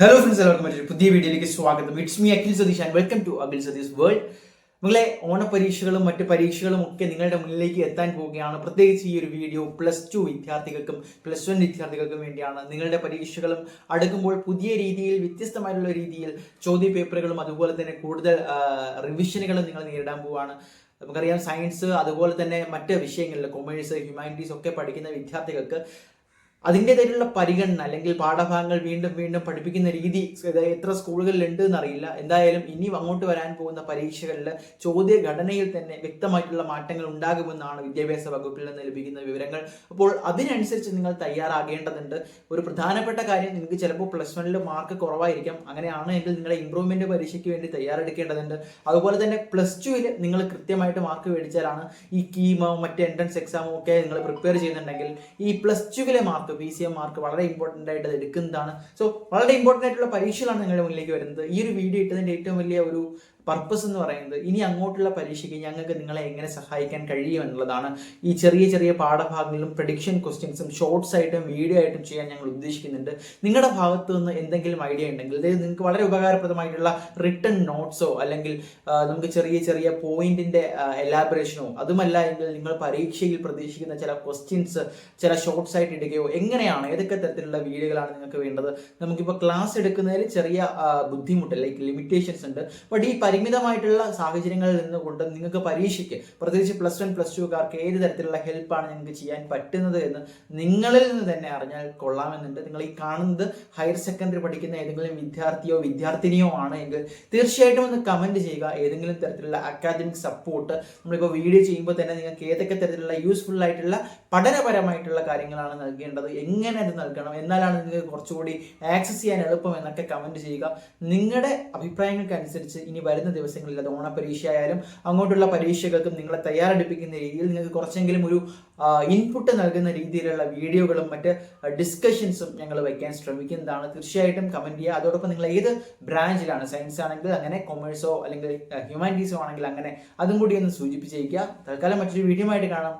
Hello friends എല്ലാവർക്കും മറ്റൊരു പുതിയ വീഡിയോയിലേക്ക് സ്വാഗതം. It's me Akhil Satheesh and welcome to Akhil Satheesh world നിങ്ങളെ ഓണപരീക്ഷകളും മറ്റ് പരീക്ഷകളും ഒക്കെ നിങ്ങളുടെ മുന്നിലേക്ക് എത്താൻ പോവുകയാണ്. പ്രത്യേകിച്ച് ഈ ഒരു വീഡിയോ പ്ലസ് ടു വിദ്യാർത്ഥികൾക്കും പ്ലസ് വൺ വിദ്യാർത്ഥികൾക്കും വേണ്ടിയാണ്. നിങ്ങളുടെ പരീക്ഷകളും അടുക്കുമ്പോൾ പുതിയ രീതിയിൽ വ്യത്യസ്തമായിട്ടുള്ള രീതിയിൽ ചോദ്യ പേപ്പറുകളും അതുപോലെ തന്നെ കൂടുതൽ റിവിഷനുകളും നിങ്ങൾ നേരിടാൻ പോവുകയാണ്. നമുക്കറിയാം സയൻസ് അതുപോലെ തന്നെ മറ്റ് വിഷയങ്ങളിൽ കൊമേഴ്സ് ഹ്യൂമാനിറ്റീസ് ഒക്കെ പഠിക്കുന്ന വിദ്യാർത്ഥികൾക്ക് അതിന്റെതായിട്ടുള്ള പരിഗണന അല്ലെങ്കിൽ പാഠഭാഗങ്ങൾ വീണ്ടും വീണ്ടും പഠിപ്പിക്കുന്ന രീതി എത്ര സ്കൂളുകളിൽ ഉണ്ട് എന്നറിയില്ല എന്തായാലും ഇനി അങ്ങോട്ട് വരാൻ പോകുന്ന പരീക്ഷകളിൽ ചോദ്യഘടനയിൽ തന്നെ വ്യക്തമായിട്ടുള്ള മാറ്റങ്ങൾ ഉണ്ടാകുമെന്നാണ് വിദ്യാഭ്യാസ വകുപ്പിൽ നിന്ന് ലഭിക്കുന്ന വിവരങ്ങൾ. അപ്പോൾ അതിനനുസരിച്ച് നിങ്ങൾ തയ്യാറാകേണ്ടതുണ്ട്. ഒരു പ്രധാനപ്പെട്ട കാര്യം നിങ്ങൾക്ക് ചിലപ്പോൾ പ്ലസ് വണ്ണിൽ മാർക്ക് കുറവായിരിക്കാം. അങ്ങനെയാണ് എങ്കിൽ നിങ്ങളെ ഇമ്പ്രൂവ്മെന്റ് പരീക്ഷയ്ക്ക് വേണ്ടി തയ്യാറെടുക്കേണ്ടതുണ്ട്. അതുപോലെ തന്നെ പ്ലസ് ടുവിൽ നിങ്ങൾ കൃത്യമായിട്ട് മാർക്ക് മേടിച്ചാലാണ് ഈ കീമോ മറ്റ് എൻട്രൻസ് എക്സാമോ ഒക്കെ നിങ്ങൾ പ്രിപ്പയർ ചെയ്യുന്നുണ്ടെങ്കിൽ ഈ plus ടുവിലെ mark P C M mark വളരെ ഇമ്പോർട്ടന്റ് ആയിട്ട് എടുക്കുന്നതാണ്. സോ വളരെ ഇമ്പോർട്ടന്റ് ആയിട്ടുള്ള പരീക്ഷകളാണ് നിങ്ങളുടെ മുന്നിലേക്ക് വരുന്നത്. ഈ ഒരു വീഡിയോ ഇട്ടതിന്റെ ഏറ്റവും വലിയ ഒരു പർപ്പസ് എന്ന് പറയുന്നത് ഇനി അങ്ങോട്ടുള്ള പരീക്ഷയ്ക്ക് ഞങ്ങൾക്ക് നിങ്ങളെ എങ്ങനെ സഹായിക്കാൻ കഴിയും എന്നുള്ളതാണ്. ഈ ചെറിയ ചെറിയ പാഠഭാഗങ്ങളിലും പ്രഡിക്ഷൻ ക്വസ്റ്റ്യൻസും ഷോർട്സ് ആയിട്ടും വീഡിയോ ആയിട്ടും ചെയ്യാൻ ഞങ്ങൾ ഉദ്ദേശിക്കുന്നുണ്ട്. നിങ്ങളുടെ ഭാഗത്തു നിന്ന് എന്തെങ്കിലും ഐഡിയ ഉണ്ടെങ്കിൽ അതായത് നിങ്ങൾക്ക് വളരെ ഉപകാരപ്രദമായിട്ടുള്ള റിട്ടേൺ നോട്ട്സോ അല്ലെങ്കിൽ നമുക്ക് ചെറിയ ചെറിയ പോയിന്റിന്റെ എലാബറേഷനോ അതുമല്ല എങ്കിൽ നിങ്ങൾ പരീക്ഷയിൽ പ്രതീക്ഷിക്കുന്ന ചില ക്വസ്റ്റ്യൻസ് ചില ഷോർട്സ് ആയിട്ട് ഇടുകയോ എങ്ങനെയാണ് ഏതൊക്കെ തരത്തിലുള്ള വീഡിയോകളാണ് നിങ്ങൾക്ക് വേണ്ടത്? നമുക്കിപ്പോൾ ക്ലാസ് എടുക്കുന്നതിൽ ചെറിയ ബുദ്ധിമുട്ട് ലൈക്ക് ലിമിറ്റേഷൻസ് ഉണ്ട്. ബട്ട് ഈ പരിമിതമായിട്ടുള്ള സാഹചര്യങ്ങളിൽ നിന്നുകൊണ്ട് നിങ്ങൾക്ക് പരീക്ഷയ്ക്ക് പ്രത്യേകിച്ച് പ്ലസ് വൺ പ്ലസ് ടുക്കാർക്ക് ഏത് തരത്തിലുള്ള ഹെൽപ്പാണ് നിങ്ങൾക്ക് ചെയ്യാൻ പറ്റുന്നത് എന്ന് നിങ്ങളിൽ നിന്ന് തന്നെ അറിഞ്ഞാൽ കൊള്ളാമെന്നുണ്ട്. നിങ്ങൾ ഈ കാണുന്നത് ഹയർ സെക്കൻഡറി പഠിക്കുന്ന ഏതെങ്കിലും വിദ്യാർത്ഥിയോ വിദ്യാർത്ഥിനിയോ ആണ് എങ്കിൽ തീർച്ചയായിട്ടും ഒന്ന് കമന്റ് ചെയ്യുക. ഏതെങ്കിലും തരത്തിലുള്ള അക്കാദമിക് സപ്പോർട്ട് നമ്മളിപ്പോൾ വീഡിയോ ചെയ്യുമ്പോൾ തന്നെ നിങ്ങൾക്ക് ഏതൊക്കെ തരത്തിലുള്ള യൂസ്ഫുൾ ആയിട്ടുള്ള പഠനപരമായിട്ടുള്ള കാര്യങ്ങളാണ് നൽകേണ്ടത് എങ്ങനെ അത് നൽകണം എന്നാലാണ് നിങ്ങൾക്ക് കുറച്ചുകൂടി ആക്സസ് ചെയ്യാൻ എളുപ്പം എന്നൊക്കെ കമന്റ് ചെയ്യുക. നിങ്ങളുടെ അഭിപ്രായങ്ങൾക്ക് അനുസരിച്ച് ഇനി വരുന്ന ദിവസങ്ങളിൽ അത് ഓണപരീക്ഷ ആയാലും അങ്ങോട്ടുള്ള പരീക്ഷകൾക്കും നിങ്ങളെ തയ്യാറെടുപ്പിക്കുന്ന രീതിയിൽ നിങ്ങൾക്ക് കുറച്ചെങ്കിലും ഒരു ഇൻപുട്ട് നൽകുന്ന രീതിയിലുള്ള വീഡിയോകളും മറ്റ് ഡിസ്കഷൻസും ഞങ്ങൾ വയ്ക്കാൻ ശ്രമിക്കുന്നതാണ് തീർച്ചയായിട്ടും കമന്റ് ചെയ്യുക. അതോടൊപ്പം നിങ്ങൾ ഏത് ബ്രാഞ്ചിലാണ് സയൻസ് ആണെങ്കിൽ അങ്ങനെ കൊമേഴ്സോ അല്ലെങ്കിൽ ഹ്യൂമാനിറ്റീസോ ആണെങ്കിൽ അങ്ങനെ അതും കൂടി ഒന്ന് സൂചിപ്പിച്ചേക്കുക തൽക്കാലം മറ്റൊരു വീഡിയോ ആയിട്ട് കാണാം.